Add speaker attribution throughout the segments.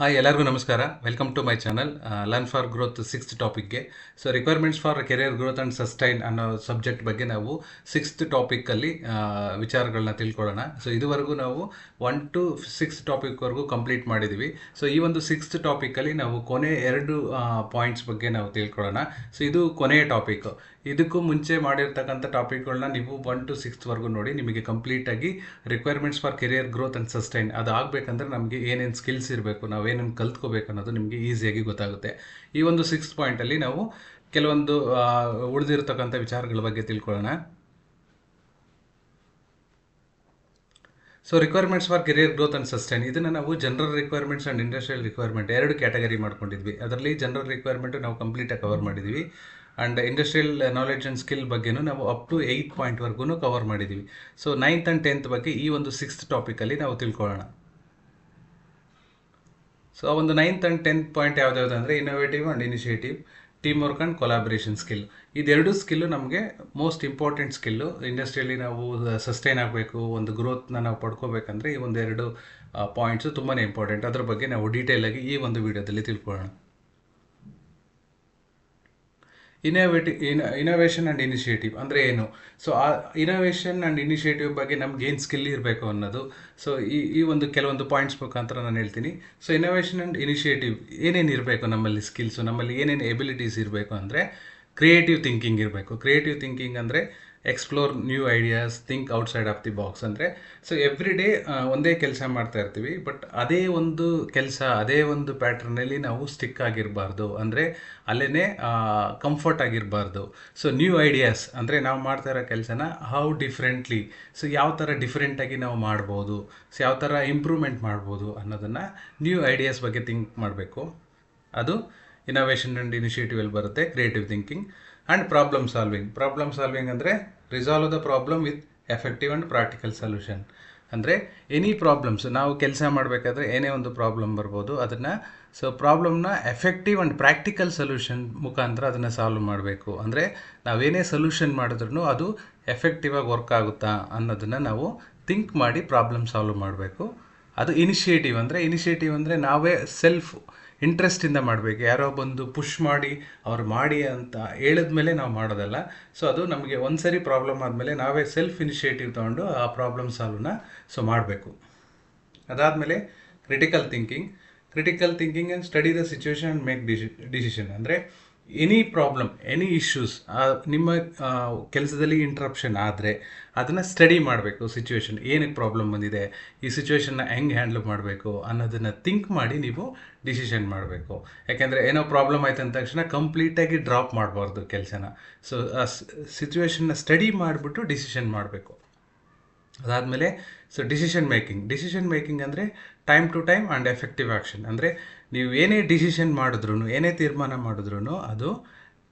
Speaker 1: Hi ಎಲ್ಲರಿಗೂ ನಮಸ್ಕಾರ. Welcome to my channel learn for growth sixth ಟಾಪಿಕ್ಗೆ so requirements for career growth and sustain ಅನ್ನೋ subject ಬಗ್ಗೆ ನಾವು sixth ಟಾಪಿಕ್ಕಲ್ಲಿ ವಿಚಾರಗಳನ್ನ ತಿಳ್ಕೊಳ್ಳೋಣ. ಸೊ ಇದುವರೆಗೂ ನಾವು ಒನ್ ಟು ಸಿಕ್ಸ್ ಟಾಪಿಕ್ವರೆಗೂ ಕಂಪ್ಲೀಟ್ ಮಾಡಿದ್ದೀವಿ ಸೊ ಈ ಒಂದು ಸಿಕ್ಸ್ತ್ ಟಾಪಿಕಲ್ಲಿ ನಾವು ಕೊನೆ ಎರಡು ಪಾಯಿಂಟ್ಸ್ ಬಗ್ಗೆ ನಾವು ತಿಳ್ಕೊಳ್ಳೋಣ. ಸೊ ಇದು ಕೊನೆಯ ಟಾಪಿಕ್ ಇದಕ್ಕೂ ಮುಂಚೆ ಮಾಡಿರ್ತಕ್ಕಂಥ ಟಾಪಿಕ್ಗಳನ್ನ ನೀವು ಒನ್ ಟು ಸಿಕ್ಸ್ತ್ವರೆಗೂ ನೋಡಿ, ನಿಮಗೆ ಕಂಪ್ಲೀಟಾಗಿ requirements for career growth and sustain ಅದು ಆಗಬೇಕಂದ್ರೆ ನಮಗೆ ಏನೇನು ಸ್ಕಿಲ್ಸ್ ಇರಬೇಕು ನಾವು ಏನೇನು ಕಲ್ತ್ಕೋಬೇಕು ಅನ್ನೋದು ನಿಮಗೆ ಈಸಿಯಾಗಿ ಗೊತ್ತಾಗುತ್ತೆ. ಈ ಒಂದು ಸಿಕ್ಸ್ ಪಾಯಿಂಟಲ್ಲಿ ನಾವು ಕೆಲವೊಂದು ಉಳಿದಿರ್ತಕ್ಕಂಥ ವಿಚಾರಗಳ ಬಗ್ಗೆ ತಿಳ್ಕೊಳ್ಳೋಣ. So requirements for career growth and sustain ಇದನ್ನು ನಾವು general requirements and industrial requirement ಎರಡು ಕ್ಯಾಟಗರಿ ಮಾಡ್ಕೊಂಡಿದ್ವಿ. ಅದರಲ್ಲಿ ಜನರಲ್ ರಿಕ್ವೈರ್ಮೆಂಟ್ ನಾವು ಕಂಪ್ಲೀಟಾಗಿ ಕವರ್ ಮಾಡಿದ್ವಿ. And industrial knowledge and skill ಬಗ್ಗೆನೂ ನಾವು ಅಪ್ ಟು ಏಯ್ತ್ ಪಾಯಿಂಟ್ವರೆಗೂ ಕವರ್ ಮಾಡಿದ್ದೀವಿ ಸೊ ನೈನ್ತ್ ಆ್ಯಂಡ್ ಟೆಂತ್ ಬಗ್ಗೆ ಈ ಒಂದು ಸಿಕ್ಸ್ತ್ ಟಾಪಿಕಲ್ಲಿ ನಾವು ತಿಳ್ಕೊಳ್ಳೋಣ. ಸೊ ಆ ಒಂದು ನೈನ್ತ್ ಆ್ಯಂಡ್ ಟೆಂತ್ ಪಾಯಿಂಟ್ ಯಾವ್ದಾವ್ದು ಅಂದರೆ innovative and initiative team work and collaboration skill ಇದೆರಡು ಸ್ಕಿಲ್ಲು ನಮಗೆ ಮೋಸ್ಟ್ ಇಂಪಾರ್ಟೆಂಟ್ ಸ್ಕಿಲ್ಲು ಇಂಡಸ್ಟ್ರಿಯಲ್ಲಿ ನಾವು ಸಸ್ಟೈನ್ ಆಗಬೇಕು, ಒಂದು ಗ್ರೋತ್ನ ನಾವು ಪಡ್ಕೋಬೇಕಂದ್ರೆ ಈ ಒಂದೆರಡು ಪಾಯಿಂಟ್ಸು ತುಂಬಾ ಇಂಪಾರ್ಟೆಂಟ್ ಅದ್ರ ಬಗ್ಗೆ ನಾವು ಡೀಟೇಲಾಗಿ ಈ ಒಂದು ವಿಡಿಯೋದಲ್ಲಿ ತಿಳ್ಕೊಳ್ಳೋಣ. ಇನೋವೇಟಿ ಇನ್ ಇನೋವೇಷನ್ ಆ್ಯಂಡ್ ಇನಿಷಿಯೇಟಿವ್ ಅಂದರೆ ಏನು? ಸೊ ಆ ಇನೋವೇಷನ್ ಆ್ಯಂಡ್ ಇನಿಷಿಯೇಟಿವ್ ಬಗ್ಗೆ ನಮ್ಗೆ ಏನು ಸ್ಕಿಲ್ ಇರಬೇಕು ಅನ್ನೋದು. ಸೊ ಈ ಈ ಒಂದು ಕೆಲವೊಂದು ಪಾಯಿಂಟ್ಸ್ ಮುಖಾಂತರ ನಾನು ಹೇಳ್ತೀನಿ. ಸೊ ಇನೋವೇಷನ್ ಆ್ಯಂಡ್ ಇನಿಷಿಯೇಟಿವ್ ಏನೇನು ಇರಬೇಕು ನಮ್ಮಲ್ಲಿ ಸ್ಕಿಲ್ಸು ನಮ್ಮಲ್ಲಿ ಏನೇನು ಎಬಿಲಿಟೀಸ್ ಇರಬೇಕು ಅಂದರೆ ಕ್ರಿಯೇಟಿವ್ ಥಿಂಕಿಂಗ್ ಇರಬೇಕು. ಕ್ರಿಯೇಟಿವ್ ಥಿಂಕಿಂಗ್ ಅಂದರೆ explore new ideas think outside of the box ಅಂದರೆ. ಸೊ ಎವ್ರಿ ಡೇ ಒಂದೇ ಕೆಲಸ ಮಾಡ್ತಾ ಇರ್ತೀವಿ. ಬಟ್ ಅದೇ ಒಂದು ಕೆಲಸ, ಅದೇ ಒಂದು ಪ್ಯಾಟ್ರನಲ್ಲಿ ನಾವು ಸ್ಟಿಕ್ ಆಗಿರಬಾರ್ದು. ಅಂದರೆ ಅಲ್ಲೇ ಕಂಫರ್ಟ್ ಆಗಿರಬಾರ್ದು. ಸೊ ನ್ಯೂ ಐಡಿಯಾಸ್ ಅಂದರೆ ನಾವು ಮಾಡ್ತಾ ಇರೋ ಕೆಲಸನ ಹೌ ಡಿಫ್ರೆಂಟ್ಲಿ ಸೊ ಯಾವ ಥರ ಡಿಫ್ರೆಂಟಾಗಿ ನಾವು ಮಾಡ್ಬೋದು ಸೊ ಯಾವ ಥರ ಇಂಪ್ರೂವ್ಮೆಂಟ್ ಮಾಡ್ಬೋದು ಅನ್ನೋದನ್ನು ನ್ಯೂ ಐಡಿಯಾಸ್ ಬಗ್ಗೆ ಥಿಂಕ್ ಮಾಡಬೇಕು. ಅದು ಇನೋವೇಷನ್ ಆ್ಯಂಡ್ ಇನಿಷಿಯೇಟಿವಲ್ಲಿ ಬರುತ್ತೆ creative thinking and problem solving problem solving ಅಂದರೆ resolve the problem with effective and practical solution ಅಂದರೆ ಎನಿ ಪ್ರಾಬ್ಲಮ್ಸ್ ನಾವು ಕೆಲಸ ಮಾಡಬೇಕಾದ್ರೆ ಏನೇ ಒಂದು ಪ್ರಾಬ್ಲಮ್ ಬರ್ಬೋದು, ಅದನ್ನು ಸೊ ಪ್ರಾಬ್ಲಮ್ನ ಎಫೆಕ್ಟಿವ್ ಆ್ಯಂಡ್ ಪ್ರಾಕ್ಟಿಕಲ್ ಸೊಲ್ಯೂಷನ್ ಮುಖಾಂತರ ಅದನ್ನು ಸಾಲ್ವ್ ಮಾಡಬೇಕು. ಅಂದರೆ ನಾವೇನೇ ಸೊಲ್ಯೂಷನ್ ಮಾಡಿದ್ರೂ ಅದು ಎಫೆಕ್ಟಿವ್ ಆಗಿ ವರ್ಕ್ ಆಗುತ್ತಾ ಅನ್ನೋದನ್ನು ನಾವು ಥಿಂಕ್ ಮಾಡಿ ಪ್ರಾಬ್ಲಮ್ ಸಾಲ್ವ್ ಮಾಡಬೇಕು. ಅದು ಇನಿಷಿಯೇಟಿವ್ ಅಂದರೆ ಇನಿಷಿಯೇಟಿವ್ ಅಂದರೆ ನಾವೇ ಸೆಲ್ಫ್ ಇಂಟ್ರೆಸ್ಟಿಂದ ಮಾಡಬೇಕು. ಯಾರೋ ಬಂದು ಪುಷ್ ಮಾಡಿ, ಅವ್ರು ಮಾಡಿ ಅಂತ ಹೇಳಿದ್ಮೇಲೆ ನಾವು ಮಾಡೋದಲ್ಲ. ಸೊ ಅದು ನಮಗೆ ಒಂದು ಸರಿ ಪ್ರಾಬ್ಲಮ್ ಆದಮೇಲೆ ನಾವೇ ಸೆಲ್ಫ್ ಇನಿಷಿಯೇಟಿವ್ ತೊಗೊಂಡು ಆ ಪ್ರಾಬ್ಲಮ್ ಸಾಲ್ವ್ನ ಸೊ ಮಾಡಬೇಕು. ಅದಾದಮೇಲೆ critical thinking critical thinking and study the situation and make DC decision ಅಂದರೆ ಎನಿ ಪ್ರಾಬ್ಲಮ್ ಎನಿ ಇಶ್ಯೂಸ್ ನಿಮ್ಮ ಕೆಲಸದಲ್ಲಿ ಇಂಟ್ರಪ್ಷನ್ ಆದರೆ ಅದನ್ನು ಸ್ಟಡಿ ಮಾಡಬೇಕು ಸಿಚುವೇಶನ್ ಏನಕ್ಕೆ ಪ್ರಾಬ್ಲಮ್ ಬಂದಿದೆ? ಈ ಸಿಚುವೇಶನ್ನ ಹೆಂಗೆ ಹ್ಯಾಂಡಲ್ ಮಾಡಬೇಕು ಅನ್ನೋದನ್ನು ಥಿಂಕ್ ಮಾಡಿ ನೀವು ಡಿಸಿಷನ್ ಮಾಡಬೇಕು. ಯಾಕೆಂದರೆ ಏನೋ ಪ್ರಾಬ್ಲಮ್ ಆಯ್ತು ಅಂದ ತಕ್ಷಣ ಕಂಪ್ಲೀಟಾಗಿ ಡ್ರಾಪ್ ಮಾಡಬಾರ್ದು ಕೆಲಸನ. ಸೊ ಸಿಚುವೇಶನ್ನ ಸ್ಟಡಿ ಮಾಡಿಬಿಟ್ಟು ಡಿಸಿಷನ್ ಮಾಡಬೇಕು. ಅದಾದಮೇಲೆ so decision making decision making ಅಂದರೆ time to time and effective action ಅಂದರೆ ನೀವು ಏನೇ ಡಿಸಿಷನ್ ಮಾಡಿದ್ರು ಏನೇ ತೀರ್ಮಾನ ಮಾಡಿದ್ರು ಅದು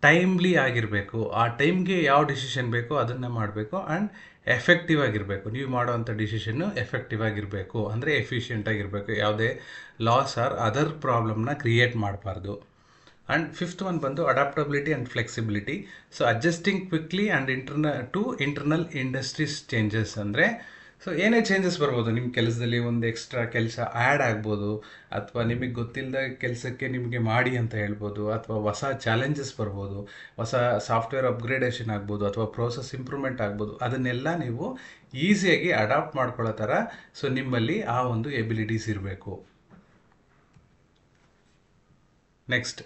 Speaker 1: ಟೈಮ್ಲಿ ಆಗಿರಬೇಕು. ಆ ಟೈಮ್ಗೆ ಯಾವ ಡಿಸಿಷನ್ ಬೇಕೋ ಅದನ್ನು ಮಾಡಬೇಕು ಆ್ಯಂಡ್ ಎಫೆಕ್ಟಿವ್ ಆಗಿರಬೇಕು. ನೀವು ಮಾಡುವಂಥ ಡಿಸಿಷನ್ನು ಎಫೆಕ್ಟಿವ್ ಆಗಿರಬೇಕು. ಅಂದರೆ ಎಫಿಷಿಯೆಂಟ್ ಆಗಿರಬೇಕು. ಯಾವುದೇ ಲಾಸ್ ಆರ್ ಅದರ್ ಪ್ರಾಬ್ಲಮ್ನ ಕ್ರಿಯೇಟ್ ಮಾಡಬಾರ್ದು. ಆ್ಯಂಡ್ ಫಿಫ್ತ್ ಒನ್ ಬಂದು adaptability and flexibility so adjusting quickly and intern to internal industries changes ಅಂದರೆ ಸೊ ಏನೇ ಚೇಂಜಸ್ ಬರ್ಬೋದು. ನಿಮ್ಮ ಕೆಲಸದಲ್ಲಿ ಒಂದು ಎಕ್ಸ್ಟ್ರಾ ಕೆಲಸ ಆ್ಯಡ್ ಆಗ್ಬೋದು. ಅಥವಾ ನಿಮಗೆ ಗೊತ್ತಿಲ್ಲದ ಕೆಲಸಕ್ಕೆ ನಿಮಗೆ ಮಾಡಿ ಅಂತ ಹೇಳ್ಬೋದು. ಅಥವಾ ಹೊಸ ಚಾಲೆಂಜಸ್ ಬರ್ಬೋದು. ಹೊಸ ಸಾಫ್ಟ್ವೇರ್ ಅಪ್ಗ್ರೇಡೇಷನ್ ಆಗ್ಬೋದು. ಅಥವಾ ಪ್ರೋಸೆಸ್ ಇಂಪ್ರೂವ್ಮೆಂಟ್ ಆಗ್ಬೋದು. ಅದನ್ನೆಲ್ಲ ನೀವು ಈಸಿಯಾಗಿ ಅಡಾಪ್ಟ್ ಮಾಡ್ಕೊಳ್ಳೋ ಥರ ಸೊ ನಿಮ್ಮಲ್ಲಿ ಆ ಒಂದು ಎಬಿಲಿಟೀಸ್ ಇರಬೇಕು. Next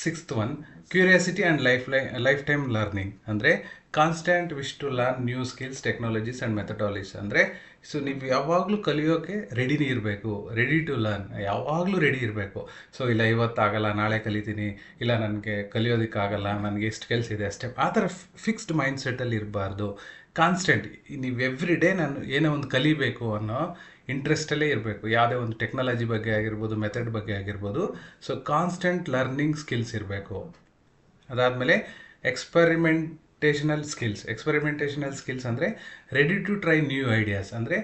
Speaker 1: sixth one curiosity and life ಲೈ ಲೈಫ್ ಟೈಮ್ ಲರ್ನಿಂಗ್ ಅಂದರೆ constant wish to learn new skills technologies and methodologies ಅಂದರೆ ಸೊ ನೀವು ಯಾವಾಗಲೂ ಕಲಿಯೋಕ್ಕೆ ರೆಡಿನೇ ಇರಬೇಕು. ರೆಡಿ ಟು ಲರ್ನ್ ಯಾವಾಗಲೂ ರೆಡಿ ಇರಬೇಕು. ಸೊ ಇಲ್ಲ ಇವತ್ತಾಗಲ್ಲ, ನಾಳೆ ಕಲಿತೀನಿ. ಇಲ್ಲ ನನಗೆ ಕಲಿಯೋದಕ್ಕಾಗಲ್ಲ, ನನಗೆ ಇಷ್ಟು ಕೆಲಸ ಇದೆ ಅಷ್ಟೇ. ಆ ಥರ ಫಿಕ್ಸ್ಡ್ ಮೈಂಡ್ ಸೆಟ್ಟಲ್ಲಿ ಇರಬಾರ್ದು. ಕಾನ್ಸ್ಟೆಂಟ್ ನೀವು ಎವ್ರಿ ಡೇ ನಾನು ಏನೋ ಒಂದು ಕಲಿಬೇಕು ಅನ್ನೋ ಇಂಟ್ರೆಸ್ಟಲ್ಲೇ ಇರಬೇಕು. ಯಾವುದೇ ಒಂದು ಟೆಕ್ನಾಲಜಿ ಬಗ್ಗೆ ಆಗಿರ್ಬೋದು ಮೆಥಡ್ ಬಗ್ಗೆ ಆಗಿರ್ಬೋದು. ಸೊ ಕಾನ್ಸ್ಟೆಂಟ್ ಲರ್ನಿಂಗ್ ಸ್ಕಿಲ್ಸ್ ಇರಬೇಕು. ಅದಾದಮೇಲೆ ಎಕ್ಸ್ಪರಿಮೆಂಟೇಷನಲ್ ಸ್ಕಿಲ್ಸ್ ಎಕ್ಸ್ಪರಿಮೆಂಟೇಷನಲ್ ಸ್ಕಿಲ್ಸ್ ಅಂದರೆ ready to try new ideas ಅಂದರೆ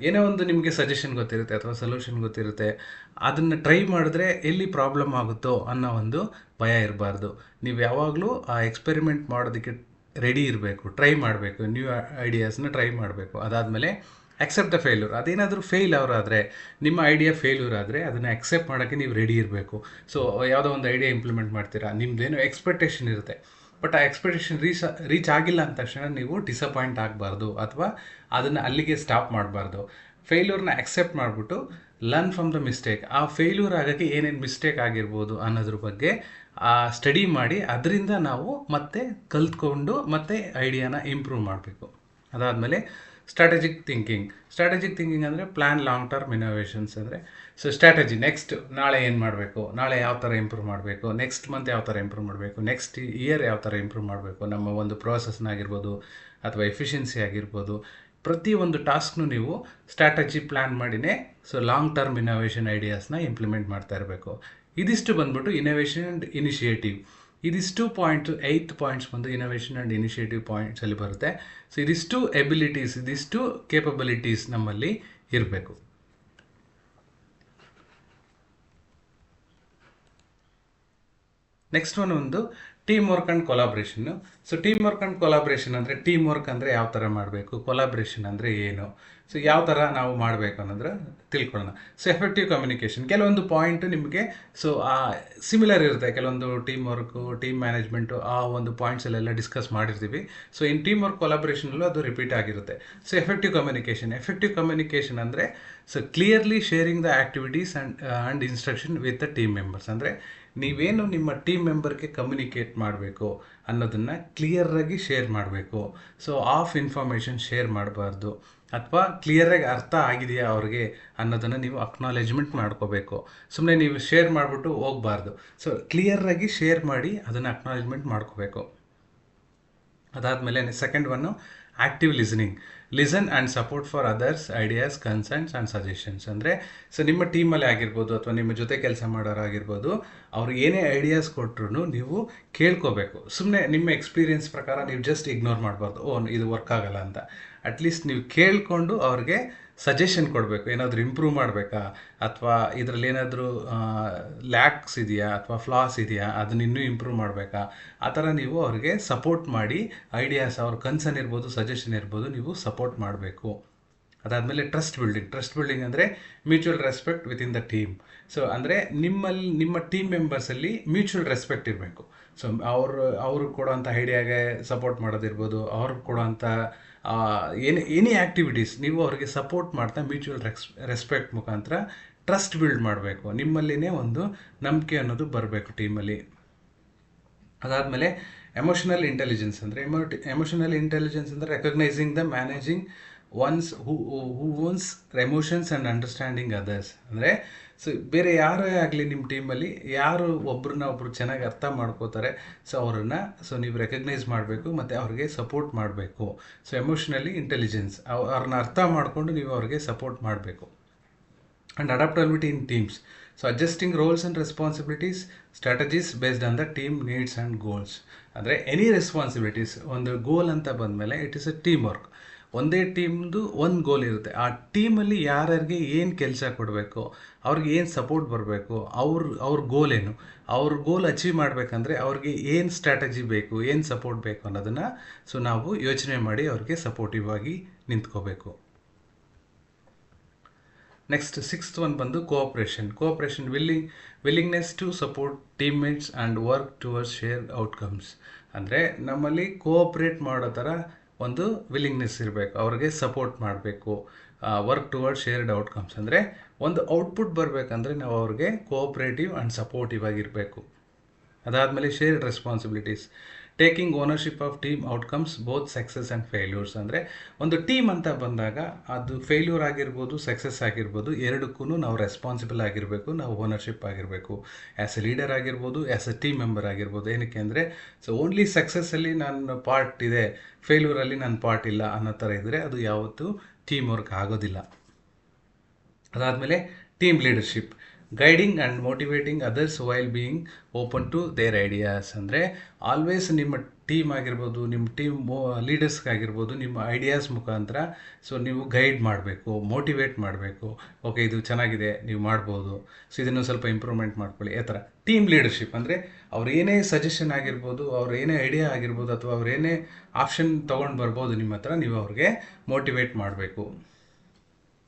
Speaker 1: ಏನೋ ಒಂದು ನಿಮಗೆ ಸಜೆಷನ್ ಗೊತ್ತಿರುತ್ತೆ ಅಥವಾ ಸೊಲ್ಯೂಷನ್ ಗೊತ್ತಿರುತ್ತೆ. ಅದನ್ನು ಟ್ರೈ ಮಾಡಿದ್ರೆ ಎಲ್ಲಿ ಪ್ರಾಬ್ಲಮ್ ಆಗುತ್ತೋ ಅನ್ನೋ ಒಂದು ಭಯ ಇರಬಾರ್ದು. ನೀವು ಯಾವಾಗಲೂ ಆ ಎಕ್ಸ್ಪೆರಿಮೆಂಟ್ ಮಾಡೋದಕ್ಕೆ ರೆಡಿ ಇರಬೇಕು. ಟ್ರೈ ಮಾಡಬೇಕು. ನ್ಯೂ ಐಡಿಯಾಸನ್ನ ಟ್ರೈ ಮಾಡಬೇಕು. ಅದಾದಮೇಲೆ ಅಕ್ಸೆಪ್ಟ್ ದ ಫೇಲ್ಯೂರ್ ಅದೇನಾದರೂ ಫೇಲ್ ಅವರಾದರೆ, ನಿಮ್ಮ ಐಡಿಯಾ ಫೇಲ್ಯೂರ್ ಆದರೆ ಅದನ್ನು ಅಕ್ಸೆಪ್ಟ್ ಮಾಡೋಕ್ಕೆ ನೀವು ರೆಡಿ ಇರಬೇಕು. ಸೊ ಯಾವುದೋ ಒಂದು ಐಡಿಯಾ ಇಂಪ್ಲಿಮೆಂಟ್ ಮಾಡ್ತೀರಾ ನಿಮ್ಮದೇನೋ ಎಕ್ಸ್ಪೆಕ್ಟೇಷನ್ ಇರುತ್ತೆ. ಬಟ್ ಆ ಎಕ್ಸ್ಪೆಕ್ಟೇಷನ್ ರೀಚ್ ರೀಚ್ ಆಗಿಲ್ಲ ಅಂದ ತಕ್ಷಣ ನೀವು ಡಿಸಪಾಯಿಂಟ್ ಆಗಬಾರ್ದು ಅಥವಾ ಅದನ್ನು ಅಲ್ಲಿಗೆ ಸ್ಟಾಪ್ ಮಾಡಬಾರ್ದು. ಫೇಲ್ಯೂರ್ನ ಅಕ್ಸೆಪ್ಟ್ ಮಾಡಿಬಿಟ್ಟು ಲರ್ನ್ ಫ್ರಮ್ ದ ಮಿಸ್ಟೇಕ್ ಆ ಫೇಲ್ಯೂರ್ ಆಗೋಕ್ಕೆ ಏನೇನು ಮಿಸ್ಟೇಕ್ ಆಗಿರ್ಬೋದು ಅನ್ನೋದ್ರ ಬಗ್ಗೆ ಸ್ಟಡಿ ಮಾಡಿ, ಅದರಿಂದ ನಾವು ಮತ್ತೆ ಕಲ್ತ್ಕೊಂಡು ಮತ್ತೆ ಐಡಿಯಾನ ಇಂಪ್ರೂವ್ ಮಾಡಬೇಕು. ಅದಾದಮೇಲೆ ಸ್ಟ್ರಾಟಜಿಕ್ ಥಿಂಕಿಂಗ್ ಸ್ಟ್ರಾಟಜಿಕ್ ಥಿಂಕಿಂಗ್ ಅಂದರೆ ಪ್ಲ್ಯಾನ್ ಲಾಂಗ್ ಟರ್ಮ್ ಇನೋವೇಷನ್ಸ್ ಅಂದರೆ ಸೊ ಸ್ಟ್ರಾಟಜಿ ನೆಕ್ಸ್ಟ್ ನಾಳೆ ಏನು ಮಾಡಬೇಕು? ನಾಳೆ ಯಾವ ಥರ ಇಂಪ್ರೂವ್ ಮಾಡಬೇಕು? ನೆಕ್ಸ್ಟ್ ಮಂತ್ ಯಾವ ಥರ ಇಂಪ್ರೂವ್ ಮಾಡಬೇಕು? ನೆಕ್ಸ್ಟ್ ಇಯರ್ ಯಾವ ಥರ ಇಂಪ್ರೂವ್ ಮಾಡಬೇಕು? ನಮ್ಮ ಒಂದು ಪ್ರೋಸೆಸ್ನಾಗಿರ್ಬೋದು ಅಥವಾ ಎಫಿಷಿಯನ್ಸಿ ಆಗಿರ್ಬೋದು. ಪ್ರತಿಯೊಂದು ಟಾಸ್ಕ್ನು ನೀವು ಸ್ಟ್ರಾಟಜಿ ಪ್ಲ್ಯಾನ್ ಮಾಡಿನೇ ಸೊ ಲಾಂಗ್ ಟರ್ಮ್ ಇನೋವೇಷನ್ ಐಡಿಯಾಸ್ನ ಇಂಪ್ಲಿಮೆಂಟ್ ಮಾಡ್ತಾ ಇರಬೇಕು. ಇದಿಷ್ಟು ಬಂದ್ಬಿಟ್ಟು ಇನೋವೇಷನ್ ಇನಿಷಿಯೇಟಿವ್ ಇದಿಷ್ಟು ಪಾಯಿಂಟ್ ಏಯ್ತ್ ಪಾಯಿಂಟ್ಸ್ ಬಂದು ಇನೋವೇಷನ್ ಆ್ಯಂಡ್ ಇನಿಷಿಯೇಟಿವ್ ಪಾಯಿಂಟ್ಸಲ್ಲಿ ಬರುತ್ತೆ. ಸೊ ಇದಿಷ್ಟು ಎಬಿಲಿಟೀಸ್ ಇದಿಷ್ಟು ಕೇಪಬಿಲಿಟೀಸ್ ನಮ್ಮಲ್ಲಿ ಇರಬೇಕು. ನೆಕ್ಸ್ಟ್ ಒನ್ ಒಂದು team work and ಕೊಲಾಬ್ರೇಷನ್ನು so team work and collaboration ಅಂದರೆ ಟೀಮ್ ವರ್ಕ್ ಅಂದರೆ ಯಾವ ಥರ ಮಾಡಬೇಕು? ಕೊಲಾಬ್ರೇಷನ್ ಅಂದರೆ ಏನು? ಸೊ ಯಾವ ಥರ ನಾವು ಮಾಡಬೇಕು ಅನ್ನೋದ್ರ ತಿಳ್ಕೊಳ್ಳೋಣ. ಸೊ ಎಫೆಕ್ಟಿವ್ ಕಮ್ಯುನಿಕೇಷನ್ ಕೆಲವೊಂದು ಪಾಯಿಂಟ್ ನಿಮಗೆ ಸೊ ಆ ಸಿಮಿಲರ್ ಇರುತ್ತೆ. ಕೆಲವೊಂದು ಟೀಮ್ ವರ್ಕು ಟೀಮ್ ಮ್ಯಾನೇಜ್ಮೆಂಟು ಆ ಒಂದು ಪಾಯಿಂಟ್ಸಲ್ಲೆಲ್ಲ ಡಿಸ್ಕಸ್ ಮಾಡಿರ್ತೀವಿ. ಸೊ ಇನ್ ಟೀಮ್ ವರ್ಕ್ ಕೊಲಾಬ್ರೇಷನಲ್ಲೂ ಅದು ರಿಪೀಟ್ ಆಗಿರುತ್ತೆ. So effective communication effective communication ಅಂದರೆ so clearly sharing the activities and and instruction with the team members ಅಂದರೆ, ನೀವೇನು ನಿಮ್ಮ ಟೀಮ್ ಮೆಂಬರ್ಗೆ ಕಮ್ಯುನಿಕೇಟ್ ಮಾಡಬೇಕು ಅನ್ನೋದನ್ನು ಕ್ಲಿಯರಾಗಿ ಶೇರ್ ಮಾಡಬೇಕು. ಸೊ ಆಫ್ ಇನ್ಫಾರ್ಮೇಷನ್ ಶೇರ್ ಮಾಡಬಾರ್ದು. ಅಥವಾ ಕ್ಲಿಯರಾಗಿ ಅರ್ಥ ಆಗಿದೆಯಾ ಅವ್ರಿಗೆ ಅನ್ನೋದನ್ನು ನೀವು ಅಕ್ನಾಲೆಜ್ಮೆಂಟ್ ಮಾಡ್ಕೋಬೇಕು. ಸುಮ್ಮನೆ ನೀವು ಶೇರ್ ಮಾಡಿಬಿಟ್ಟು ಹೋಗಬಾರ್ದು. ಸೊ ಕ್ಲಿಯರಾಗಿ ಶೇರ್ ಮಾಡಿ ಅದನ್ನು ಅಕ್ನಾಲೇಜ್ಮೆಂಟ್ ಮಾಡ್ಕೋಬೇಕು. ಅದಾದಮೇಲೆ second one active listening listen and support for others ideas concerns and suggestions ಅಂದರೆ ಸೊ ನಿಮ್ಮ ಟೀಮಲ್ಲಿ ಆಗಿರ್ಬೋದು ಅಥವಾ ನಿಮ್ಮ ಜೊತೆ ಕೆಲಸ ಮಾಡೋರಾಗಿರ್ಬೋದು ಅವ್ರು ಏನೇ ಐಡಿಯಾಸ್ ಕೊಟ್ಟರು ನೀವು ಕೇಳ್ಕೋಬೇಕು. ಸುಮ್ಮನೆ ನಿಮ್ಮ ಎಕ್ಸ್ಪೀರಿಯನ್ಸ್ ಪ್ರಕಾರ ನೀವು ಜಸ್ಟ್ ಇಗ್ನೋರ್ ಮಾಡಬಾರ್ದು. ಓ ಇದು ವರ್ಕ್ ಆಗಲ್ಲ ಅಂತ. ಅಟ್ಲೀಸ್ಟ್ ನೀವು ಕೇಳಿಕೊಂಡು ಅವ್ರಿಗೆ ಸಜೆಷನ್ ಕೊಡಬೇಕು, ಏನಾದರೂ ಇಂಪ್ರೂವ್ ಮಾಡಬೇಕಾ? ಅಥವಾ ಇದರಲ್ಲಿ ಏನಾದರೂ ಲ್ಯಾಕ್ಸ್ ಇದೆಯಾ? ಅಥವಾ ಫ್ಲಾಸ್ ಇದೆಯಾ? ಅದನ್ನ ಇನ್ನೂ ಇಂಪ್ರೂವ್ ಮಾಡಬೇಕಾ? ಆ ಥರ ನೀವು ಅವ್ರಿಗೆ ಸಪೋರ್ಟ್ ಮಾಡಿ ಐಡಿಯಾಸ್ ಅವ್ರ ಕನ್ಸರ್ನ್ ಇರ್ಬೋದು ಸಜೆಷನ್ ಇರ್ಬೋದು, ನೀವು ಸಪೋರ್ಟ್ ಮಾಡಬೇಕು. ಅದಾದಮೇಲೆ ಟ್ರಸ್ಟ್ ಬಿಲ್ಡಿಂಗ್ ಟ್ರಸ್ಟ್ ಬಿಲ್ಡಿಂಗ್ ಅಂದರೆ mutual respect with in the team so ಅಂದರೆ ನಿಮ್ಮಲ್ಲಿ ನಿಮ್ಮ ಟೀಮ್ ಮೆಂಬರ್ಸಲ್ಲಿ ಮ್ಯೂಚುವಲ್ ರೆಸ್ಪೆಕ್ಟ್ ಇರಬೇಕು. ಸೊ ಅವರು ಅವರು ಕೊಡೋಂಥ ಐಡಿಯಾಗೆ ಸಪೋರ್ಟ್ ಮಾಡೋದಿರ್ಬೋದು ಅವ್ರಿಗೆ ಕೊಡೋಂಥ ಏನೇ ಎನಿ ಆ್ಯಕ್ಟಿವಿಟೀಸ್ ನೀವು ಅವರಿಗೆ ಸಪೋರ್ಟ್ ಮಾಡ್ತಾ ಮ್ಯೂಚುವಲ್ ರೆಕ್ಸ್ ರೆಸ್ಪೆಕ್ಟ್ ಮುಖಾಂತರ ಟ್ರಸ್ಟ್ ಬಿಲ್ಡ್ ಮಾಡಬೇಕು. ನಿಮ್ಮಲ್ಲಿನೇ ಒಂದು ನಂಬಿಕೆ ಅನ್ನೋದು ಬರಬೇಕು ಟೀಮಲ್ಲಿ ಅದಾದಮೇಲೆ ಎಮೋಷನಲ್ ಇಂಟೆಲಿಜೆನ್ಸ್ ಅಂದರೆ ಎಮೋ ಎಮೋಷನಲ್ ಇಂಟೆಲಿಜೆನ್ಸ್ ಅಂದರೆ recognising the managing one's who who owns emotions and understanding others ಅಂದರೆ ಸೊ ಬೇರೆ ಯಾರೇ ಆಗಲಿ ನಿಮ್ಮ ಟೀಮಲ್ಲಿ ಯಾರು ಒಬ್ರನ್ನ ಒಬ್ರು ಚೆನ್ನಾಗಿ ಅರ್ಥ ಮಾಡ್ಕೋತಾರೆ ಸೊ ಅವರನ್ನು ಸೊ ನೀವು ರೆಕಗ್ನೈಸ್ ಮಾಡಬೇಕು ಮತ್ತು ಅವ್ರಿಗೆ ಸಪೋರ್ಟ್ ಮಾಡಬೇಕು. ಸೊ ಎಮೋಷ್ನಲಿ ಇಂಟೆಲಿಜೆನ್ಸ್ ಅವ್ರನ್ನ ಅರ್ಥ ಮಾಡಿಕೊಂಡು ನೀವು ಅವ್ರಿಗೆ ಸಪೋರ್ಟ್ ಮಾಡಬೇಕು. And adaptability in teams so adjusting roles and responsibilities strategies based on the team needs and goals ಅಂದರೆ ಎನಿ ರೆಸ್ಪಾನ್ಸಿಬಿಲಿಟೀಸ್ ಒಂದು ಗೋಲ್ ಅಂತ ಬಂದಮೇಲೆ it is a team work ಒಂದೇ ಟೀಮ್ದು ಒಂದು ಗೋಲ್ ಇರುತ್ತೆ. ಆ ಟೀಮಲ್ಲಿ ಯಾರ್ಯಾರಿಗೆ ಏನು ಕೆಲಸ ಕೊಡಬೇಕು, ಅವ್ರಿಗೆ ಏನು ಸಪೋರ್ಟ್ ಬರಬೇಕು, ಅವ್ರ ಅವ್ರ ಗೋಲ್ ಏನು. ಅವ್ರ ಗೋಲ್ ಅಚೀವ್ ಮಾಡಬೇಕಂದ್ರೆ ಅವ್ರಿಗೆ ಏನು ಸ್ಟ್ರಾಟಜಿ ಬೇಕು, ಏನು ಸಪೋರ್ಟ್ ಬೇಕು ಅನ್ನೋದನ್ನು ಸೊ ನಾವು ಯೋಚನೆ ಮಾಡಿ ಅವ್ರಿಗೆ ಸಪೋರ್ಟಿವ್ ಆಗಿ ನಿಂತ್ಕೋಬೇಕು. ನೆಕ್ಸ್ಟ್ ಸಿಕ್ಸ್ತ್ ಒನ್ ಬಂದು cooperation cooperation willing willingness to support teammates and work towards share outcomes ಅಂದರೆ ನಮ್ಮಲ್ಲಿ ಕೋಆಪ್ರೇಟ್ ಮಾಡೋ ಥರ ಒಂದು ವಿಲ್ಲಿಂಗ್ನೆಸ್ ಇರಬೇಕು, ಅವ್ರಿಗೆ ಸಪೋರ್ಟ್ ಮಾಡಬೇಕು ವರ್ಕ್ ಟುವರ್ಡ್ ಶೇರ್ಡ್ ಔಟ್ಕಮ್ಸ್ ಅಂದರೆ ಒಂದು ಔಟ್ಪುಟ್ ಬರಬೇಕಂದ್ರೆ ನಾವು ಅವ್ರಿಗೆ ಕೋಆಪ್ರೇಟಿವ್ ಆ್ಯಂಡ್ ಸಪೋರ್ಟಿವ್ ಆಗಿರಬೇಕು. ಅದಾದಮೇಲೆ shared responsibilities taking ownership of team outcomes both success and failures ಅಂದರೆ ಒಂದು ಟೀಮ್ ಅಂತ ಬಂದಾಗ ಅದು ಫೇಲ್ಯೂರ್ ಆಗಿರ್ಬೋದು ಸಕ್ಸಸ್ ಆಗಿರ್ಬೋದು ಎರಡಕ್ಕೂ ನಾವು ರೆಸ್ಪಾನ್ಸಿಬಲ್ ಆಗಿರಬೇಕು, ನಾವು ಓನರ್ಶಿಪ್ ಆಗಿರಬೇಕು. ಆ್ಯಸ್ ಎ ಲೀಡರ್ ಆಗಿರ್ಬೋದು ಆ್ಯಸ್ ಎ ಟೀಮ್ ಮೆಂಬರ್ ಆಗಿರ್ಬೋದು. ಏನಕ್ಕೆ ಅಂದರೆ ಸೊ ಓನ್ಲಿ ಸಕ್ಸಸ್ಸಲ್ಲಿ ನನ್ನ ಪಾರ್ಟ್ ಇದೆ ಫೇಲ್ಯೂರಲ್ಲಿ ನನ್ನ ಪಾರ್ಟ್ ಇಲ್ಲ ಅನ್ನೋ ಥರ ಇದ್ದರೆ ಅದು ಯಾವತ್ತೂ ಟೀಮ್ ವರ್ಕ್ ಆಗೋದಿಲ್ಲ. ಅದಾದಮೇಲೆ team leadership guiding and motivating others while being open to their ideas ಅಂದರೆ ಆಲ್ವೇಸ್ ನಿಮ್ಮ ಟೀಮ್ ಆಗಿರ್ಬೋದು, ನಿಮ್ಮ ಟೀಮ್ ಲೀಡರ್ಸ್ಗಾಗಿರ್ಬೋದು ನಿಮ್ಮ ಐಡಿಯಾಸ್ ಮುಖಾಂತರ ಸೊ ನೀವು ಗೈಡ್ ಮಾಡಬೇಕು ಮೋಟಿವೇಟ್ ಮಾಡಬೇಕು. ಓಕೆ ಇದು ಚೆನ್ನಾಗಿದೆ, ನೀವು ಮಾಡ್ಬೋದು. ಸೊ ಇದನ್ನು ಸ್ವಲ್ಪ ಇಂಪ್ರೂವ್ಮೆಂಟ್ ಮಾಡ್ಕೊಳ್ಳಿ. ಆ ಥರ ಟೀಮ್ ಲೀಡರ್ಶಿಪ್ ಅಂದರೆ ಅವ್ರು ಏನೇ ಸಜೆಷನ್ ಆಗಿರ್ಬೋದು, ಅವ್ರು ಏನೇ ಐಡಿಯಾ ಆಗಿರ್ಬೋದು ಅಥವಾ ಅವ್ರು ಏನೇ ಆಪ್ಷನ್ ತೊಗೊಂಡು ಬರ್ಬೋದು ನಿಮ್ಮ ಹತ್ರ, ನೀವು ಅವ್ರಿಗೆ ಮೋಟಿವೇಟ್ ಮಾಡಬೇಕು.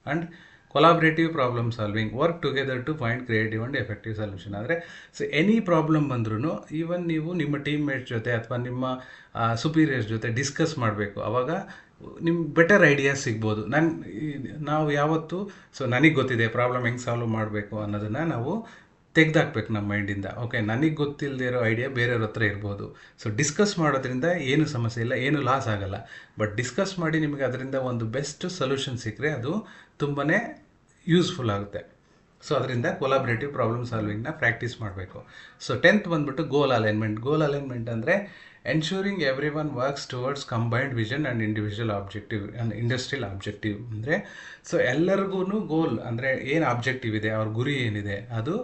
Speaker 1: And collaborative problem solving work together to find creative and effective solution ಆದರೆ ಸೊ ಎನಿ ಪ್ರಾಬ್ಲಮ್ ಬಂದ್ರೂ ಈವನ್ ನೀವು ನಿಮ್ಮ ಟೀಮ್ ಮೇಟ್ಸ್ ಜೊತೆ ಅಥವಾ ನಿಮ್ಮ ಸುಪೀರಿಯರ್ಸ್ ಜೊತೆ ಡಿಸ್ಕಸ್ ಮಾಡಬೇಕು. ಆವಾಗ ನಿಮ್ಮ ಬೆಟರ್ ಐಡಿಯಾಸ್ ಸಿಗ್ಬೋದು. ನನ್ನ ನಾವು ಯಾವತ್ತು ಸೊ ನನಗೆ ಗೊತ್ತಿದೆ ಪ್ರಾಬ್ಲಮ್ ಹೆಂಗೆ ಸಾಲ್ವ್ ಮಾಡಬೇಕು ಅನ್ನೋದನ್ನು ನಾವು ತೆಗೆದಾಕ್ಬೇಕು ನಮ್ಮ ಮೈಂಡಿಂದ. ಓಕೆ ನನಗೆ ಗೊತ್ತಿಲ್ಲದೆ ಇರೋ ಐಡಿಯಾ ಬೇರೆಯವ್ರ ಹತ್ರ ಇರ್ಬೋದು. ಸೊ ಡಿಸ್ಕಸ್ ಮಾಡೋದ್ರಿಂದ ಏನು ಸಮಸ್ಯೆ ಇಲ್ಲ, ಏನು ಲಾಸ್ ಆಗಲ್ಲ. ಬಟ್ ಡಿಸ್ಕಸ್ ಮಾಡಿ ನಿಮಗೆ ಅದರಿಂದ ಒಂದು ಬೆಸ್ಟ್ ಸೊಲ್ಯೂಷನ್ ಸಿಕ್ಕರೆ ಅದು ತುಂಬಾ ಯೂಸ್ಫುಲ್ ಆಗುತ್ತೆ. ಸೊ ಅದರಿಂದ ಕೊಲಾಬ್ರೇಟಿವ್ ಪ್ರಾಬ್ಲಮ್ ಸಾಲ್ವಿಂಗ್ನ ಪ್ರಾಕ್ಟೀಸ್ ಮಾಡಬೇಕು. ಸೊ ಟೆಂತ್ ಬಂದ್ಬಿಟ್ಟು ಗೋಲ್ ಅಲೈನ್ಮೆಂಟ್ ಗೋಲ್ ಅಲೈನ್ಮೆಂಟ್ ಅಂದರೆ ensuring everyone works towards combined vision and individual objective and industrial objective ಅಂದರೆ ಸೊ ಎಲ್ಲರಿಗೂ ಗೋಲ್ ಅಂದರೆ ಏನು ಆಬ್ಜೆಕ್ಟಿವ್ ಇದೆ, ಅವ್ರ ಗುರಿ ಏನಿದೆ, ಅದು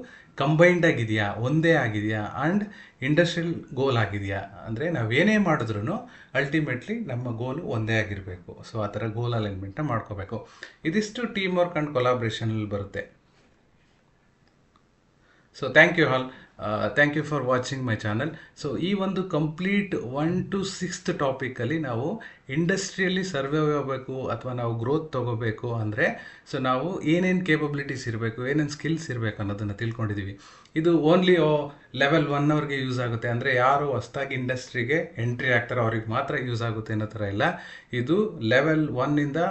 Speaker 1: ಕಂಬೈನ್ಡ್ ಆಗಿದೆಯಾ, ಒಂದೇ ಆಗಿದೆಯಾ ಆ್ಯಂಡ್ ಇಂಡಸ್ಟ್ರಿಯಲ್ ಗೋಲ್ ಆಗಿದೆಯಾ, ಅಂದರೆ ನಾವೇನೇ ಮಾಡಿದ್ರೂ ಅಲ್ಟಿಮೇಟ್ಲಿ ನಮ್ಮ ಗೋಲು ಒಂದೇ ಆಗಿರಬೇಕು. ಸೊ ಆ ಥರ ಗೋಲ್ ಅಲೈನ್ಮೆಂಟ್ನ ಮಾಡ್ಕೋಬೇಕು. ಇದಿಷ್ಟು ಟೀಮ್ ವರ್ಕ್ ಆ್ಯಂಡ್ ಕೊಲಾಬ್ರೇಷನಲ್ಲಿ ಬರುತ್ತೆ. So thank you all thank you for watching my channel so ಈ ಒಂದು ಕಂಪ್ಲೀಟ್ ಒನ್ ಟು ಸಿಕ್ಸ್ತ್ ಟಾಪಿಕಲ್ಲಿ ನಾವು ಇಂಡಸ್ಟ್ರಿಯಲ್ಲಿ ಸರ್ವೆ ಆಗಬೇಕು ಅಥವಾ ನಾವು ಗ್ರೋತ್ ತೊಗೋಬೇಕು ಅಂದರೆ ಸೊ ನಾವು ಏನೇನು ಕೇಪಬಿಲಿಟೀಸ್ ಇರಬೇಕು, ಏನೇನು ಸ್ಕಿಲ್ಸ್ ಇರಬೇಕು ಅನ್ನೋದನ್ನು ತಿಳ್ಕೊಂಡಿದ್ದೀವಿ ಇದು ಓನ್ಲಿ ಲೆವೆಲ್ ಒನ್ ಅವ್ರಿಗೆ ಯೂಸ್ ಆಗುತ್ತೆ. ಅಂದರೆ ಯಾರು ಹೊಸ್ದಾಗಿ ಇಂಡಸ್ಟ್ರಿಗೆ ಎಂಟ್ರಿ ಆಗ್ತಾರೋ ಅವ್ರಿಗೆ ಮಾತ್ರ ಯೂಸ್ ಆಗುತ್ತೆ ಅನ್ನೋ ಥರ ಇಲ್ಲ. ಇದು ಲೆವೆಲ್ ಒನ್ನಿಂದ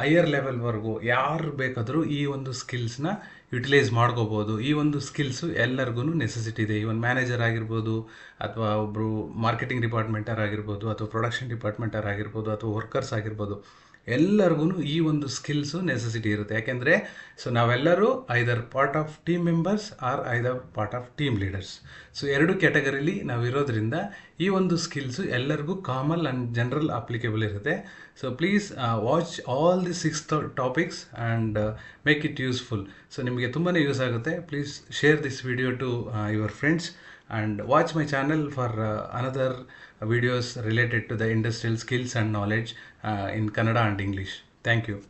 Speaker 1: ಹೈಯರ್ ಲೆವೆಲ್ವರೆಗೂ ಯಾರು ಬೇಕಾದರೂ ಈ ಒಂದು ಸ್ಕಿಲ್ಸ್ನ ಯುಟಿಲೈಸ್ ಮಾಡ್ಕೋಬೋದು. ಈ ಒಂದು ಸ್ಕಿಲ್ಸು ಎಲ್ಲರಿಗೂ ನೆಸೆಸಿಟಿ ಇದೆ. ಇವನ್ ಮ್ಯಾನೇಜರ್ ಆಗಿರ್ಬೋದು, ಅಥವಾ ಒಬ್ಬರು ಮಾರ್ಕೆಟಿಂಗ್ ಡಿಪಾರ್ಟ್ಮೆಂಟರ್ ಆಗಿರ್ಬೋದು, ಅಥವಾ ಪ್ರೊಡಕ್ಷನ್ ಡಿಪಾರ್ಟ್ಮೆಂಟರ್ ಆಗಿರ್ಬೋದು, ಅಥವಾ ವರ್ಕರ್ಸ್ ಆಗಿರ್ಬೋದು. ಎಲ್ಲರಿಗೂ ಈ ಒಂದು ಸ್ಕಿಲ್ಸು ನೆಸೆಸಿಟಿ ಇರುತ್ತೆ. ಯಾಕೆಂದರೆ ಸೊ ನಾವೆಲ್ಲರೂ either part of team members or either part of team leaders so ಎರಡು ಕ್ಯಾಟಗರಿಲಿ ನಾವು ಇರೋದ್ರಿಂದ ಈ ಒಂದು ಸ್ಕಿಲ್ಸು ಎಲ್ಲರಿಗೂ ಕಾಮನ್ ಆ್ಯಂಡ್ ಜನರಲ್ ಅಪ್ಲಿಕೇಬಲ್ ಇರುತ್ತೆ. So please watch all the six topics and make it useful so ನಿಮಗೆ ತುಂಬಾ ಯೂಸ್ ಆಗುತ್ತೆ. Please share this video to your friends and watch my channel for another videos related to the industrial skills and knowledge uh, in Kannada and English. Thank you.